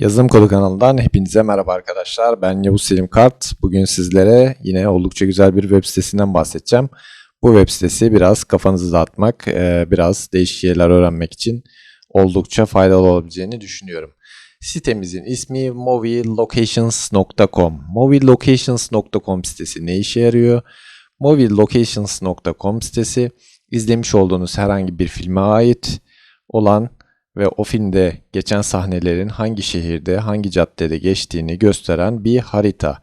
Yazılım Kodu kanalından hepinize merhaba arkadaşlar. Ben Yavuz Selim Kart. Bugün sizlere yine oldukça güzel bir web sitesinden bahsedeceğim. Bu web sitesi biraz kafanızı dağıtmak, e, biraz değişik şeyler öğrenmek için oldukça faydalı olabileceğini düşünüyorum. Sitemizin ismi movilocations.com. Movilocations.com sitesi ne işe yarıyor? Movilocations.com sitesi izlemiş olduğunuz herhangi bir filme ait olan ve o filmde geçen sahnelerin hangi şehirde, hangi caddede geçtiğini gösteren bir harita.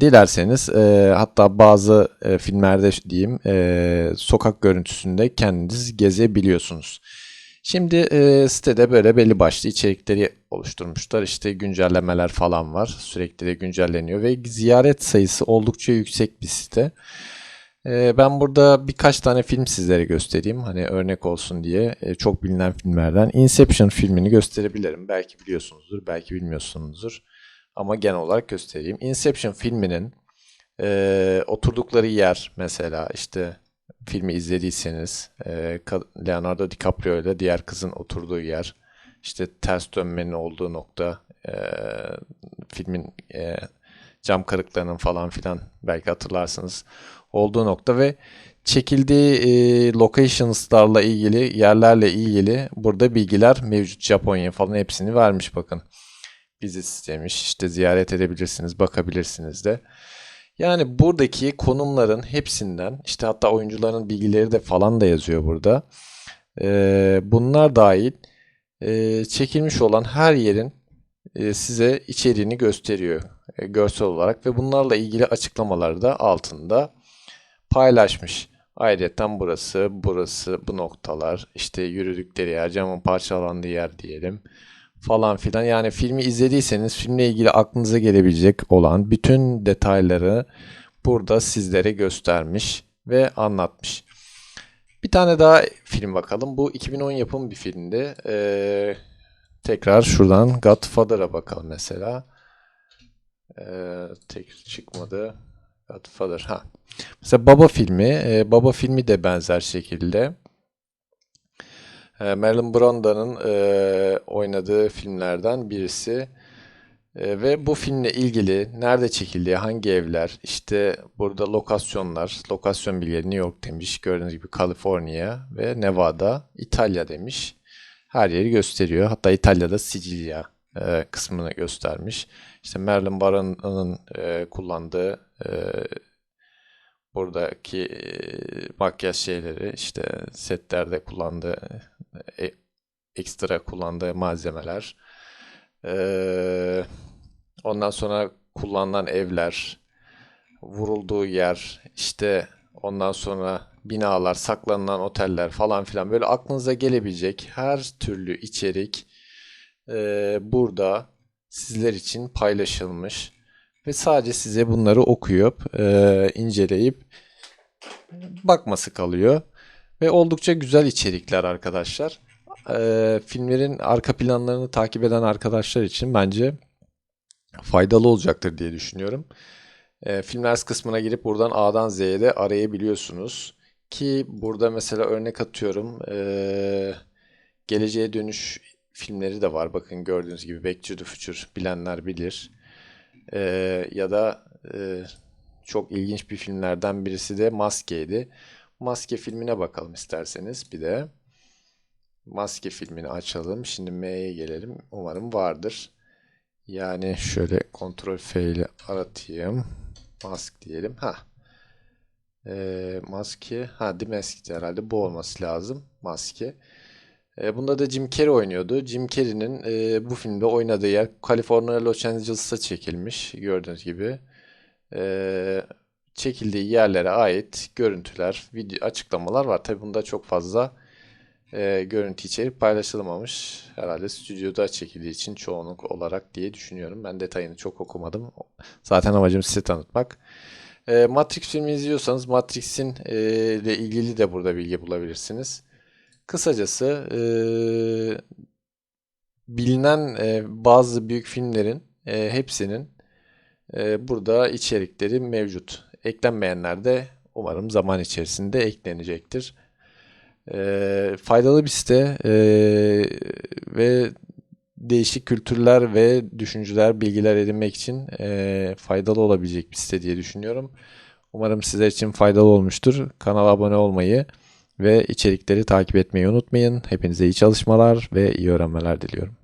Dilerseniz e, hatta bazı e, filmlerde diyeyim e, sokak görüntüsünde kendiniz gezebiliyorsunuz. Şimdi e, sitede böyle belli başlı içerikleri oluşturmuşlar. İşte güncellemeler falan var. Sürekli de güncelleniyor ve ziyaret sayısı oldukça yüksek bir site. Ee, Ben burada birkaç tane film sizlere göstereyim. Hani örnek olsun diye e, çok bilinen filmlerden. Inception filmini gösterebilirim. Belki biliyorsunuzdur, belki bilmiyorsunuzdur. Ama genel olarak göstereyim. Inception filminin e, oturdukları yer mesela işte filmi izlediyseniz e, Leonardo DiCaprio ile diğer kızın oturduğu yer. işte ters dönmenin olduğu nokta. e, filmin e, cam kırıklarının falan filan belki hatırlarsınız olduğu nokta ve çekildiği e, locations'larla ilgili, yerlerle ilgili burada bilgiler mevcut. Japonya falan hepsini vermiş bakın. Visit istemiş. işte ziyaret edebilirsiniz, bakabilirsiniz de. Yani buradaki konumların hepsinden işte hatta oyuncuların bilgileri de falan da yazıyor burada. E, bunlar dahil e, çekilmiş olan her yerin e, size içeriğini gösteriyor e, görsel olarak ve bunlarla ilgili açıklamaları da altında paylaşmış. Ayrıca burası, burası, bu noktalar, işte yürüdükleri yer, camın parçalandığı yer diyelim falan filan. Yani filmi izlediyseniz filmle ilgili aklınıza gelebilecek olan bütün detayları burada sizlere göstermiş ve anlatmış. Bir tane daha film bakalım. Bu 2010 yapım bir filmdi. Ee, tekrar şuradan Godfather'a bakalım mesela. Ee, tek çıkmadı. Godfather. Ha. Mesela Baba filmi. e, Baba filmi de benzer şekilde. E, Marlon Brando'nun e, oynadığı filmlerden birisi. E, ve bu filmle ilgili nerede çekildiği, hangi evler, işte burada lokasyonlar, lokasyon bilgileri New York demiş. Gördüğünüz gibi Kaliforniya ve Nevada, İtalya demiş. Her yeri gösteriyor. Hatta İtalya'da Sicilya e, kısmını göstermiş. İşte Marilyn Monroe'nun e, kullandığı e, buradaki e, makyaj şeyleri işte setlerde kullandığı ekstra kullandığı malzemeler ondan sonra kullanılan evler vurulduğu yer işte ondan sonra binalar saklanılan oteller falan filan böyle aklınıza gelebilecek her türlü içerik e, burada sizler için paylaşılmış ve sadece size bunları okuyup e, inceleyip bakması kalıyor ve oldukça güzel içerikler arkadaşlar. E, filmlerin arka planlarını takip eden arkadaşlar için bence faydalı olacaktır diye düşünüyorum. E, filmler kısmına girip buradan A'dan Z'ye de arayabiliyorsunuz. Ki burada mesela örnek atıyorum e, Geleceğe Dönüş filmleri de var. Bakın gördüğünüz gibi Back to the Future bilenler bilir. Ee, ya da e, çok ilginç bir filmlerden birisi de Maske'ydi. Maske filmine bakalım isterseniz bir de. Maske filmini açalım. Şimdi M'ye gelelim. Umarım vardır. Yani şöyle Ctrl F ile aratayım. Mask diyelim. Ha. Ee, maske. Ha, The Masked herhalde bu olması lazım. Maske. E, bunda da Jim Carrey oynuyordu. Jim Carrey'nin e, bu filmde oynadığı yer Kaliforniya Los Angeles'ta çekilmiş gördüğünüz gibi. E, çekildiği yerlere ait görüntüler, video açıklamalar var. Tabi bunda çok fazla e, görüntü içerik paylaşılmamış. Herhalde stüdyoda çekildiği için çoğunluk olarak diye düşünüyorum. Ben detayını çok okumadım. Zaten amacım size tanıtmak. E, Matrix filmi izliyorsanız Matrix'in e, ile ilgili de burada bilgi bulabilirsiniz. Kısacası eee, bilinen eee, bazı büyük filmlerin eee, hepsinin eee, burada içerikleri mevcut. Eklenmeyenler de umarım zaman içerisinde eklenecektir. Eee, faydalı bir site eee, ve değişik kültürler ve düşünceler, bilgiler edinmek için eee, faydalı olabilecek bir site diye düşünüyorum. Umarım sizler için faydalı olmuştur. Kanala abone olmayı ve içerikleri takip etmeyi unutmayın. Hepinize iyi çalışmalar ve iyi öğrenmeler diliyorum.